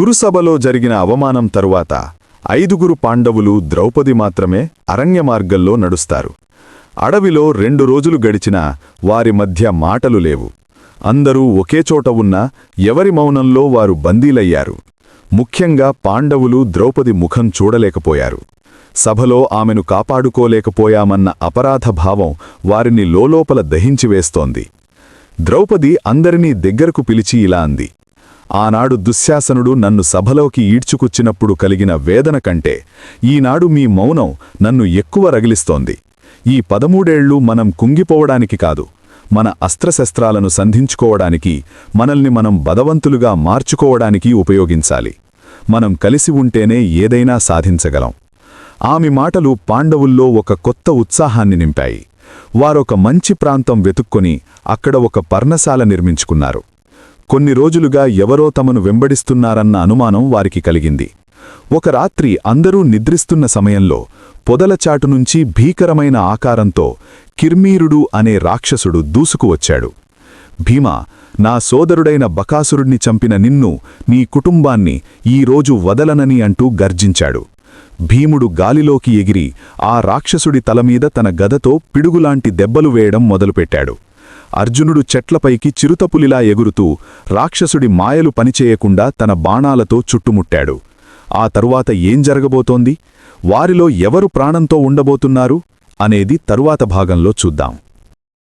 కురుసభలో జరిగిన అవమానం తరువాత ఐదుగురు పాండవులు ద్రౌపది మాత్రమే అరణ్యమార్గంలో నడుస్తారు. అడవిలో రెండు రోజులు గడిచినా వారి మధ్య మాటలు లేవు. అందరూ ఒకేచోట ఉన్న ఉన్నా ఎవరి మౌనంలో వారు బందీలయ్యారు. ముఖ్యంగా పాండవులు ద్రౌపది ముఖం చూడలేకపోయారు. సభలో ఆమెను కాపాడుకోలేకపోయామన్న అపరాధభావం వారిని లోలోపల దహించివేస్తోంది ద్రౌపది అందరినీ దగ్గరకు పిలిచి ఇలా అంది. ఆనాడు దుశ్శాసనుడు నన్ను సభలోకి ఈడ్చుకుచ్చినప్పుడు కలిగిన వేదన కంటే ఈనాడు మీ మౌనం నన్ను ఎక్కువ రగిలిస్తోంది. ఈ పదమూడేళ్ళు మనం కుంగిపోవడానికి కాదు మన అస్త్రశస్త్రాలను సంధించుకోవడానికి మనల్ని మనం బదవంతులుగా మార్చుకోవడానికి ఉపయోగించాలి. మనం కలిసి ఉంటేనే ఏదైనా సాధించగలం. ఆమె మాటలు పాండవుల్లో ఒక కొత్త ఉత్సాహాన్ని నింపాయి. వారొక మంచి ప్రాంతం వెతుక్కొని అక్కడ ఒక పర్ణశాల నిర్మించుకున్నారు. కొన్ని రోజులుగా ఎవరో తమను వెంబడిస్తున్నారన్న అనుమానం వారికి కలిగింది. ఒక రాత్రి అందరూ నిద్రిస్తున్న సమయంలో పొదలచాటు నుంచి భీకరమైన ఆకారంతో కిర్మీరుడు అనే రాక్షసుడు దూసుకువచ్చాడు భీమా నా సోదరుడైన బకాసురుణ్ణి చంపిన నిన్ను నీ కుటుంబాన్ని ఈరోజు వదలనని అంటూ గర్జించాడు. భీముడు గాలిలోకి ఎగిరి ఆ రాక్షసుడి తలమీద తన గదతో పిడుగులాంటి దెబ్బలు వేయడం మొదలుపెట్టాడు. అర్జునుడు చెట్లపైకి చిరుతపులిలా ఎగురుతూ రాక్షసుడి మాయలు పనిచేయకుండా తన బాణాలతో చుట్టుముట్టాడు. ఆ తరువాత ఏం జరగబోతోంది? వారిలో ఎవరు ప్రాణంతో ఉండబోతున్నారు? అనేది తరువాత భాగంలో చూద్దాం.